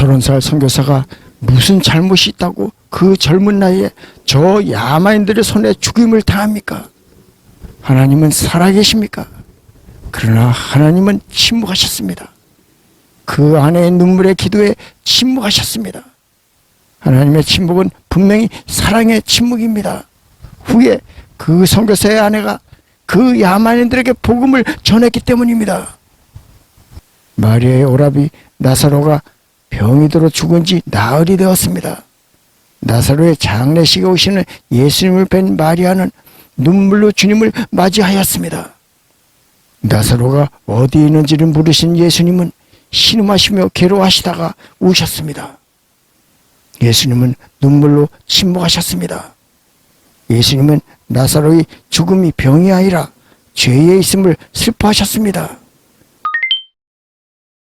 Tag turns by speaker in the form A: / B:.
A: 서른 살 선교사가 무슨 잘못이 있다고 그 젊은 나이에 저 야만인들의 손에 죽임을 당합니까? 하나님은 살아계십니까? 그러나 하나님은 침묵하셨습니다. 그 아내의 눈물의 기도에 침묵하셨습니다. 하나님의 침묵은 분명히 사랑의 침묵입니다. 후에 그 선교사의 아내가 그 야만인들에게 복음을 전했기 때문입니다. 마리아의 오라비 나사로가 병이 들어 죽은 지 나흘이 되었습니다. 나사로의 장례식에 오시는 예수님을 뵌 마리아는 눈물로 주님을 맞이하였습니다. 나사로가 어디 있는지를 물으신 예수님은 신음하시며 괴로워하시다가 우셨습니다. 예수님은 눈물로 침묵하셨습니다. 예수님은 나사로의 죽음이 병이 아니라 죄에 있음을 슬퍼하셨습니다.